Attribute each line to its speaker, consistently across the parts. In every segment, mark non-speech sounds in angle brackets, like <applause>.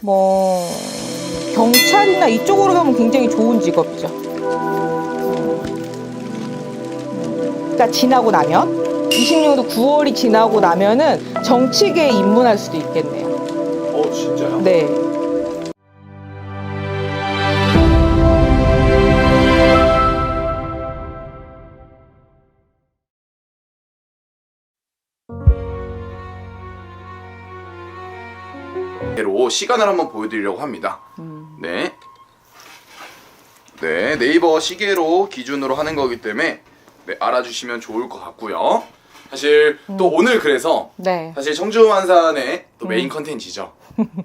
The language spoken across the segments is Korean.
Speaker 1: 뭐 경찰이나 이쪽으로 가면 굉장히 좋은 직업이죠. 그러니까 지나고 나면 26도 9월이 지나고 나면은 정치계에 입문할 수도 있겠네요.
Speaker 2: 어 진짜요?
Speaker 1: 네.
Speaker 2: 로 시간을 한번 보여드리려고 합니다. 네. 네, 네이버 시계로 기준으로 하는 거기 때문에 네, 알아주시면 좋을 것 같고요. 사실 또 오늘 그래서
Speaker 1: 네.
Speaker 2: 사실 청주만산의 또 메인 컨텐츠죠.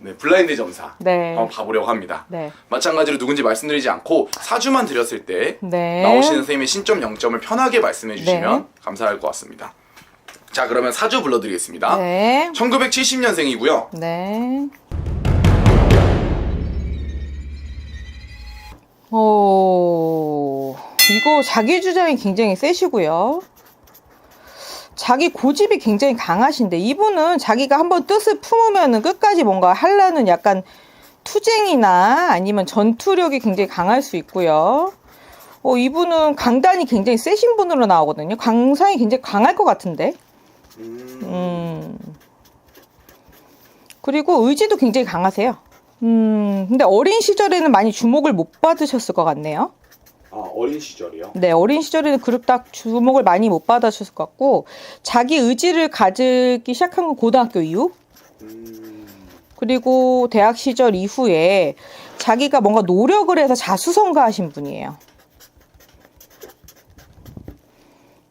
Speaker 2: 네, 블라인드 점사 <laughs>
Speaker 1: 네.
Speaker 2: 한번 가보려고 합니다.
Speaker 1: 네.
Speaker 2: 마찬가지로 누군지 말씀드리지 않고 사주만 드렸을 때
Speaker 1: 네.
Speaker 2: 나오시는 선생님의 신점 0점을 편하게 말씀해 주시면
Speaker 1: 네.
Speaker 2: 감사할 것 같습니다. 자, 그러면 사주 불러드리겠습니다.
Speaker 1: 네.
Speaker 2: 1970년생이고요.
Speaker 1: 네. 오, 이거 자기 주장이 굉장히 세시고요. 자기 고집이 굉장히 강하신데 이분은 자기가 한번 뜻을 품으면 끝까지 뭔가 하려는 약간 투쟁이나 아니면 전투력이 굉장히 강할 수 있고요. 어, 이분은 강단이 굉장히 세신 분으로 나오거든요. 강상이 굉장히 강할 것 같은데. 음. 그리고 의지도 굉장히 강하세요. 음, 근데 어린 시절에는 많이 주목을 못 받으셨을 것 같네요.
Speaker 2: 아, 어린 시절이요?
Speaker 1: 네, 어린 시절에는 그룹 딱 주목을 많이 못 받으셨을 것 같고, 자기 의지를 가지기 시작한 건 고등학교 이후? 그리고 대학 시절 이후에 자기가 뭔가 노력을 해서 자수성가하신 분이에요.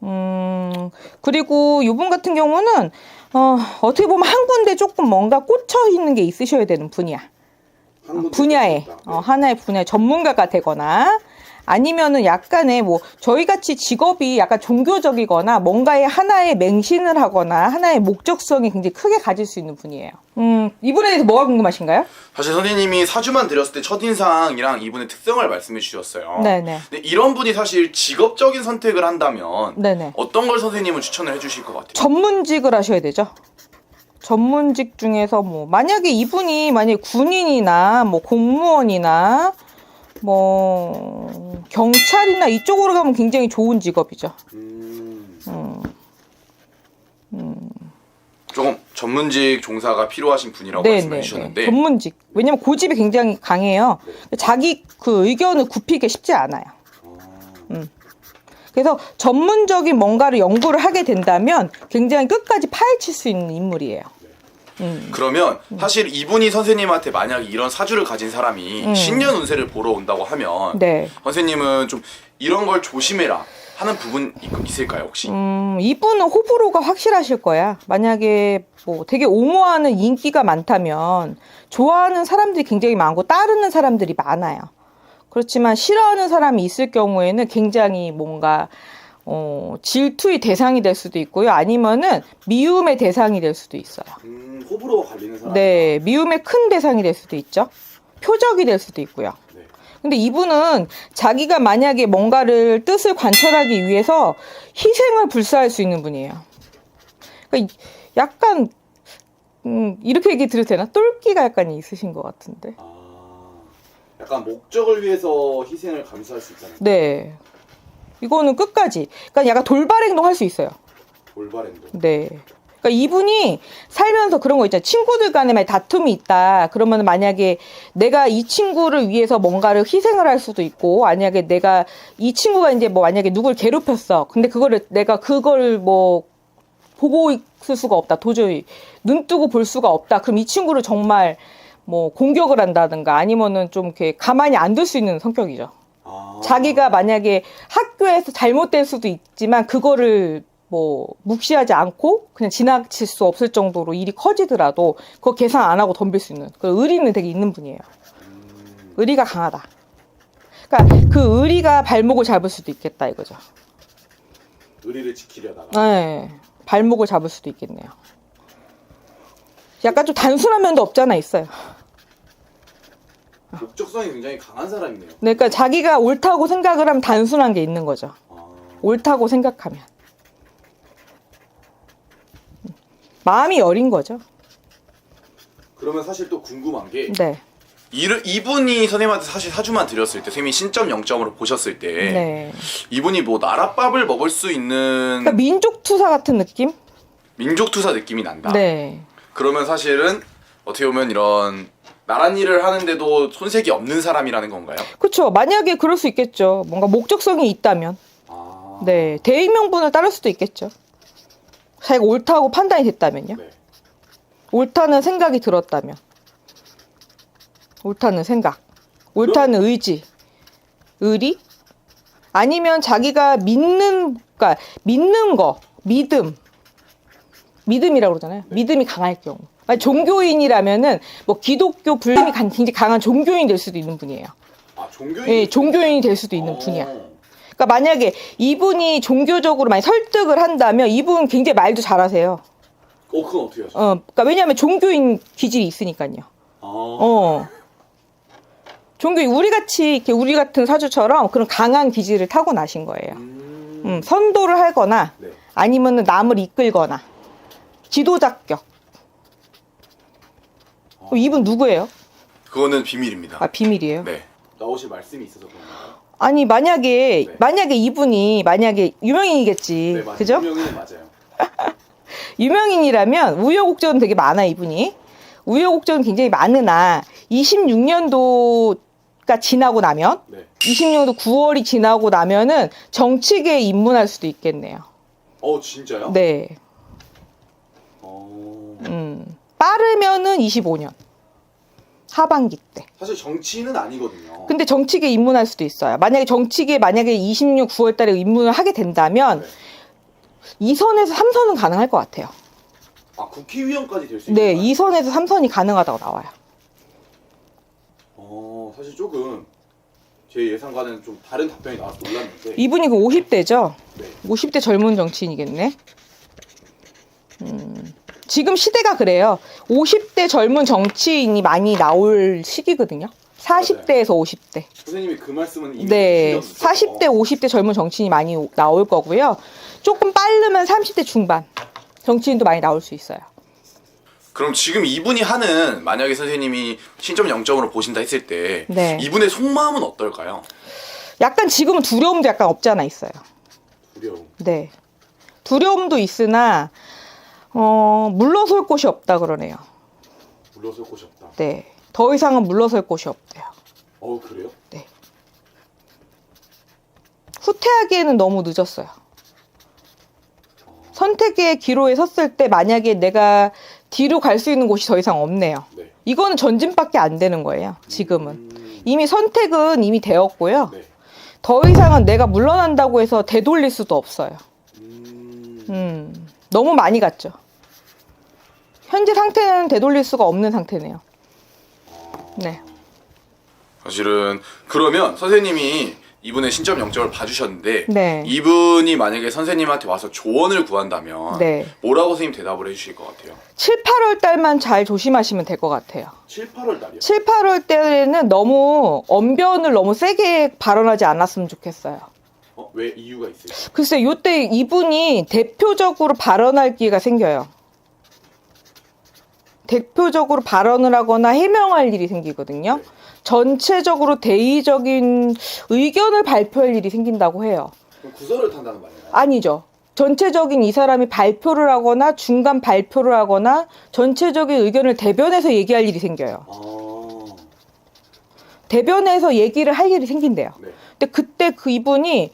Speaker 1: 음, 그리고 이분 같은 경우는, 어, 어떻게 보면 한 군데 조금 뭔가 꽂혀 있는 게 있으셔야 되는 분이야. 분야에 어, 하나의 분야의 전문가가 되거나 아니면은 약간의 뭐 저희 같이 직업이 약간 종교적이거나 뭔가의 하나의 맹신을 하거나 하나의 목적성이 굉장히 크게 가질 수 있는 분이에요. 음 이분에 대해서 뭐가 궁금하신가요?
Speaker 2: 사실 선생님이 사주만 드렸을 때 첫인상이랑 이분의 특성을 말씀해 주셨어요.
Speaker 1: 네네.
Speaker 2: 근데 이런 분이 사실 직업적인 선택을 한다면
Speaker 1: 네네.
Speaker 2: 어떤 걸 선생님은 추천을 해 주실 것 같아요?
Speaker 1: 전문직을 하셔야 되죠. 전문직 중에서 뭐 만약에 이분이 만약에 군인이나 뭐 공무원이나 뭐 경찰이나 이쪽으로 가면 굉장히 좋은 직업이죠.
Speaker 2: 조금 전문직 종사가 필요하신 분이라고 말씀해 주셨는데
Speaker 1: 전문직. 왜냐면 고집이 굉장히 강해요. 자기 그 의견을 굽히기 쉽지 않아요. 음. 그래서 전문적인 뭔가를 연구를 하게 된다면 굉장히 끝까지 파헤칠 수 있는 인물이에요.
Speaker 2: 그러면 사실 이분이 선생님한테 만약에 이런 사주를 가진 사람이 신년 운세를 보러 온다고 하면
Speaker 1: 음. 네.
Speaker 2: 선생님은 좀 이런 걸 조심해라 하는 부분 있- 있을까요 혹시?
Speaker 1: 음, 이분은 호불호가 확실하실 거야. 만약에 뭐 되게 옹호하는 인기가 많다면 좋아하는 사람들이 굉장히 많고 따르는 사람들이 많아요. 그렇지만 싫어하는 사람이 있을 경우에는 굉장히 뭔가 어, 질투의 대상이 될 수도 있고요. 아니면은 미움의 대상이 될 수도 있어요.
Speaker 2: 음, 호불호가 갈리는 사람.
Speaker 1: 네, 미움의 큰 대상이 될 수도 있죠. 표적이 될 수도 있고요.
Speaker 2: 네.
Speaker 1: 근데 이분은 자기가 만약에 뭔가를 뜻을 관철하기 위해서 희생을 불사할 수 있는 분이에요. 그러니까 약간 음, 이렇게 얘기 드려도 되나? 똘끼가 약간 있으신 것 같은데.
Speaker 2: 아, 약간 목적을 위해서 희생을 감수할 수 있잖아요.
Speaker 1: 네. 이거는 끝까지. 그러니까 약간 돌발 행동 할 수 있어요.
Speaker 2: 올바른 행동.
Speaker 1: 네. 그러니까 이분이 살면서 그런 거 있잖아요. 친구들 간에 만약 다툼이 있다. 그러면 만약에 내가 이 친구를 위해서 뭔가를 희생을 할 수도 있고, 만약에 내가 이 친구가 이제 뭐 만약에 누굴 괴롭혔어. 근데 그거를 내가 그걸 뭐 보고 있을 수가 없다. 도저히 눈 뜨고 볼 수가 없다. 그럼 이 친구를 정말 뭐 공격을 한다든가 아니면은 좀 이렇게 가만히 안 둘 수 있는 성격이죠.
Speaker 2: 아,
Speaker 1: 자기가 만약에 학교에서 잘못될 수도 있지만 그거를 뭐 묵시하지 않고 그냥 지나칠 수 없을 정도로 일이 커지더라도 그거 계산 안 하고 덤빌 수 있는 그 의리는 되게 있는 분이에요. 의리가 강하다. 그러니까 그 의리가 발목을 잡을 수도 있겠다 이거죠.
Speaker 2: 의리를 지키려다가.
Speaker 1: 네, 발목을 잡을 수도 있겠네요. 약간 좀 단순한 면도 없잖아 있어요.
Speaker 2: 목적성이 굉장히 강한 사람이네요.
Speaker 1: 네, 그러니까 자기가 옳다고 생각을 하면 단순한 게 있는 거죠.
Speaker 2: 아,
Speaker 1: 옳다고 생각하면 마음이 여린 거죠.
Speaker 2: 그러면 사실 또 궁금한 게
Speaker 1: 네.
Speaker 2: 이르, 이분이 선생님한테 사실 사주만 드렸을 때 선생님이 신점 0점으로 보셨을 때
Speaker 1: 네.
Speaker 2: 이분이 뭐 나라밥을 먹을 수 있는
Speaker 1: 그러니까 민족 투사 같은 느낌?
Speaker 2: 민족 투사 느낌이 난다.
Speaker 1: 네.
Speaker 2: 그러면 사실은 어떻게 보면 이런 나란 일을 하는데도 손색이 없는 사람이라는 건가요?
Speaker 1: 그렇죠. 만약에 그럴 수 있겠죠. 뭔가 목적성이 있다면.
Speaker 2: 아.
Speaker 1: 네. 대의 명분을 따를 수도 있겠죠. 자기가 옳다고 판단이 됐다면요.
Speaker 2: 네.
Speaker 1: 옳다는 생각이 들었다면. 옳다는 생각. 옳다는 의지. 의리? 아니면 자기가 믿는, 그러니까 믿는 거, 믿음. 믿음이라고 그러잖아요. 믿음이 강할 경우. 만약 종교인이라면은 뭐 기독교 불림이 간- 굉장히 강한 종교인이 될 수도 있는 분이에요.
Speaker 2: 아 종교인.
Speaker 1: 예, 종교인이 될 수도 있는 분이야. 그러니까 만약에 이분이 종교적으로 많이 설득을 한다면 이분 굉장히 말도 잘하세요.
Speaker 2: 어 그건 어떻게 하죠?
Speaker 1: 어, 그러니까 왜냐하면 종교인 기질이 있으니까요.
Speaker 2: 아.
Speaker 1: 어. 종교인 우리 같이 이렇게 우리 같은 사주처럼 그런 강한 기질을 타고 나신 거예요.
Speaker 2: 음.
Speaker 1: 음, 선도를 하거나
Speaker 2: 네.
Speaker 1: 아니면 남을 이끌거나 지도자격. 어, 이분 누구예요?
Speaker 2: 그거는 비밀입니다.
Speaker 1: 아 비밀이에요.
Speaker 2: 네. 나오실 말씀이 있어서 그런가요?
Speaker 1: 아니 만약에
Speaker 2: 네.
Speaker 1: 만약에 이분이 만약에 유명인이겠지,
Speaker 2: 맞아요.
Speaker 1: 그죠?
Speaker 2: 유명인은 맞아요. <laughs>
Speaker 1: 유명인이라면 우여곡절은 되게 많아 이분이 우여곡절은 굉장히 많으나 26년도가 지나고 나면
Speaker 2: 네.
Speaker 1: 26년도 9월이 지나고 나면은 정치계에 입문할 수도 있겠네요.
Speaker 2: 어 진짜요?
Speaker 1: 네,
Speaker 2: 어.
Speaker 1: 음 빠르면은 25년 하반기 때.
Speaker 2: 사실 정치인은 아니거든요.
Speaker 1: 근데 정치계에 입문할 수도 있어요. 만약에 정치계에 만약에 26, 9월 달에 입문을 하게 된다면
Speaker 2: 네.
Speaker 1: 2선에서 3선은 가능할 것 같아요.
Speaker 2: 아 국회의원까지 될 수 있는
Speaker 1: 네,
Speaker 2: 거예요?
Speaker 1: 2선에서 3선이 가능하다고 나와요.
Speaker 2: 어 사실 조금 제 예상과는 좀 다른 답변이 나와서 놀랐는데.
Speaker 1: 이분이 그 50대죠?
Speaker 2: 네.
Speaker 1: 50대 젊은 정치인이겠네. 음, 지금 시대가 그래요. 50대 젊은 정치인이 많이 나올 시기거든요. 40대에서 50대.
Speaker 2: 선생님이 그 말씀은 이미
Speaker 1: 네,
Speaker 2: 드렸었죠.
Speaker 1: 40대, 50대 젊은 정치인이 많이 오- 나올 거고요. 조금 빠르면 30대 중반 정치인도 많이 나올 수 있어요.
Speaker 2: 그럼 지금 이분이 하는 만약에 선생님이 신점 0점으로 보신다 했을 때
Speaker 1: 네.
Speaker 2: 이분의 속마음은 어떨까요?
Speaker 1: 약간 지금은 두려움도 약간 없지 않아 있어요.
Speaker 2: 두려움.
Speaker 1: 네. 두려움도 있으나, 어, 물러설 곳이 없다 그러네요.
Speaker 2: 물러설 곳이 없다.
Speaker 1: 네. 더 이상은 물러설 곳이 없대요.
Speaker 2: 어 그래요?
Speaker 1: 네. 후퇴하기에는 너무 늦었어요. 선택의 기로에 섰을 때 만약에 내가 뒤로 갈 수 있는 곳이 더 이상 없네요.
Speaker 2: 네.
Speaker 1: 이거는 전진밖에 안 되는 거예요. 지금은.
Speaker 2: 음,
Speaker 1: 이미 선택은 이미 되었고요.
Speaker 2: 네.
Speaker 1: 더 이상은 내가 물러난다고 해서 되돌릴 수도 없어요.
Speaker 2: 음,
Speaker 1: 음, 너무 많이 갔죠. 현재 상태는 되돌릴 수가 없는 상태네요. 네.
Speaker 2: 사실은 그러면 선생님이 이분의 신점 0점을 봐주셨는데
Speaker 1: 네.
Speaker 2: 이분이 만약에 선생님한테 와서 조언을 구한다면
Speaker 1: 네.
Speaker 2: 뭐라고 선생님 대답을 해주실 것 같아요?
Speaker 1: 7, 8월 달만 잘 조심하시면 될 것 같아요.
Speaker 2: 7, 8월 달이요?
Speaker 1: 7, 8월 때는 너무 언변을 너무 세게 발언하지 않았으면 좋겠어요.
Speaker 2: 어, 왜 이유가 있어요?
Speaker 1: 글쎄, 요때 이분이 대표적으로 발언할 기회가 생겨요. 대표적으로 발언을 하거나 해명할 일이 생기거든요.
Speaker 2: 네.
Speaker 1: 전체적으로 대의적인 의견을 발표할 일이 생긴다고 해요.
Speaker 2: 구설을 탄다는 말이에요?
Speaker 1: 아니죠. 전체적인 이 사람이 발표를 하거나 중간 발표를 하거나 전체적인 의견을 대변해서 얘기할 일이 생겨요.
Speaker 2: 아,
Speaker 1: 대변해서 얘기를 할 일이 생긴대요.
Speaker 2: 네.
Speaker 1: 근데 그때 그 이분이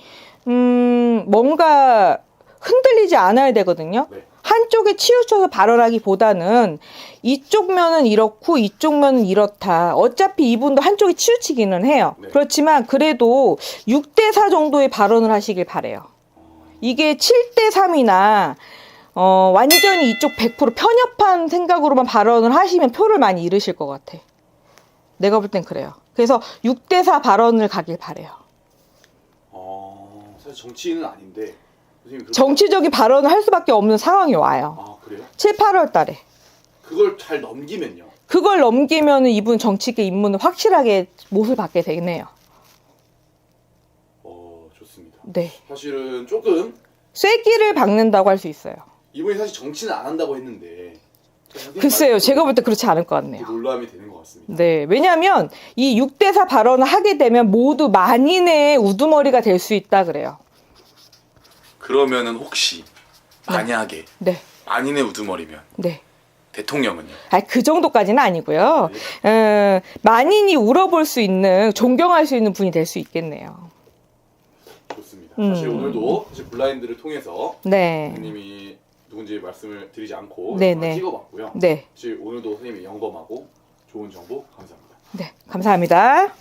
Speaker 1: 음 뭔가 흔들리지 않아야 되거든요.
Speaker 2: 네.
Speaker 1: 한쪽에 치우쳐서 발언하기보다는 이쪽 면은 이렇고 이쪽 면은 이렇다. 어차피 이분도 한쪽에 치우치기는 해요.
Speaker 2: 네.
Speaker 1: 그렇지만 그래도 6대 4 정도의 발언을 하시길 바래요. 이게 7대 3이나 어, 완전히 이쪽 100% 편협한 생각으로만 발언을 하시면 표를 많이 잃으실 것 같아. 내가 볼 땐 그래요. 그래서 6대 4 발언을 가길 바래요.
Speaker 2: 아, 사실 정치인은 아닌데
Speaker 1: 정치적인 발언을 할 수밖에 없는 상황이 와요.
Speaker 2: 아 그래요?
Speaker 1: 7, 8월 달에.
Speaker 2: 그걸 잘 넘기면요?
Speaker 1: 그걸 넘기면 이분 정치계 입문을 확실하게 못을 받게 되네요.
Speaker 2: 어 좋습니다.
Speaker 1: 네.
Speaker 2: 사실은 조금
Speaker 1: 쐐기를 박는다고 할 수 있어요.
Speaker 2: 이분이 사실 정치는 안 한다고 했는데
Speaker 1: 글쎄요, 제가 볼 때 그렇지 않을 것 같네요.
Speaker 2: 논란이 되는 것 같습니다.
Speaker 1: 네, 왜냐하면 이 6대4 발언을 하게 되면 모두 만인의 우두머리가 될 수 있다 그래요.
Speaker 2: 그러면은 혹시 만약에
Speaker 1: 네,
Speaker 2: 만인의 우두머리면
Speaker 1: 네.
Speaker 2: 대통령은요?
Speaker 1: 아, 그 정도까지는 아니고요. 어, 만인이 울어볼 수 있는, 존경할 수 있는 분이 될 수 있겠네요.
Speaker 2: 좋습니다.
Speaker 1: 음.
Speaker 2: 사실 오늘도 사실 블라인드를 통해서
Speaker 1: 네,
Speaker 2: 선생님이 누군지 말씀을 드리지 않고
Speaker 1: 네,
Speaker 2: 영상을
Speaker 1: 네.
Speaker 2: 찍어봤고요.
Speaker 1: 네,
Speaker 2: 사실 오늘도 선생님이 영검하고 좋은 정보 감사합니다.
Speaker 1: 네. 감사합니다.